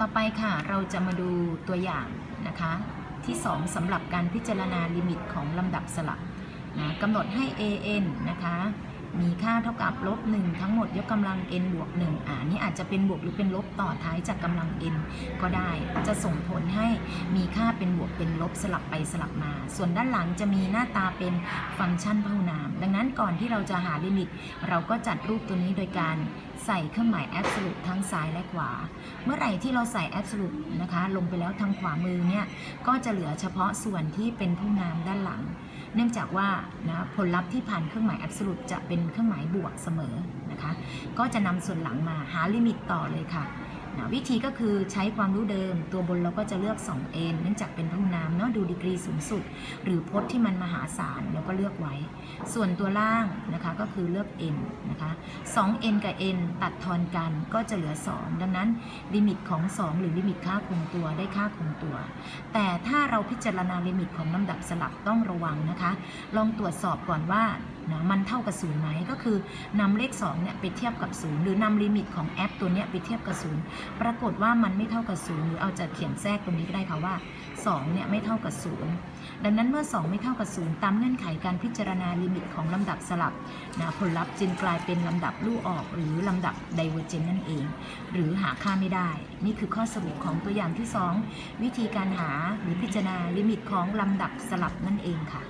ต่อไปค่ะเราจะมาดูตัวอย่างนะคะที่ 2สำหรับการพิจารณาลิมิตของลำดับสลับนะกำหนดให้ an นะคะ มีค่าเท่ากับลบ1ทั้งหมดยกกำลัง n บวก1อ่านี่อาจจะเป็นบวกหรือเป็นลบต่อท้ายจากกำลัง n ก็ได้ จะส่งผลให้มีค่าเป็นบวกเป็นลบสลับไปสลับมา ส่วนด้านหลังจะมีหน้าตาเป็นฟังก์ชันพหุนาม ดังนั้นก่อนที่เราจะหาลิมิต เราก็จัดรูปตัวนี้โดยการใส่เครื่องหมาย absolute ทั้งซ้ายและขวา เมื่อไหร่ที่เราใส่ absolute นะคะ ลงไปแล้วทางขวามือเนี่ยก็จะเหลือเฉพาะส่วนที่เป็นผู้นามด้านหลัง เนื่องจากว่านะผลลัพธ์ที่ผ่านเครื่องหมายอับสรุปจะเป็นเครื่องหมายบวกเสมอนะคะ ก็จะนำส่วนหลังมาหาลิมิตต่อเลยค่ะ นะวิธีก็คือใช้ความรู้เดิม ตัวบนเราก็จะเลือก 2n เนื่องจากเป็นผู้นามเนาะดูดีกรีสูงสุด หรือพจน์ที่มันมหาศาลเราก็เลือกไว้ ส่วนตัวล่างนะคะก็คือเลือก n นะคะ 2n กับ n ตัดทอนกันก็จะเหลือ 2 ดังนั้นลิมิตของ 2 หรือลิมิตค่าคงตัวได้ค่าคงตัว แต่ถ้าเราพิจารณาลิมิตของลำดับสลับต้องระวังนะคะ ลองตรวจสอบก่อนว่า นะมันเท่ากับศูนย์ไหมก็คือนำเลข2เนี่ยไปเทียบกับศูนย์หรือนำลิมิตของแอปตัวเนี้ยไปเทียบกับศูนย์ปรากฏว่ามันไม่เท่ากับศูนย์หรือเอาจะเขียนแทรกตรงนี้ก็ได้ค่ะว่า2เนี่ยไม่เท่ากับศูนย์ดังนั้นเมื่อ 2 ไม่เท่ากับศูนย์ตามเงื่อนไขการพิจารณาลิมิตของลำดับสลับนะผลลัพธ์จึงกลายเป็นลำดับลู่ออกหรือลำดับไดเวอร์เจนนั่นเอง หรือหาค่าไม่ได้ นี่คือข้อสรุปของตัวอย่างที่ 2 วิธีการหาหรือพิจารณาลิมิตของลำดับสลับนั่นเองค่ะ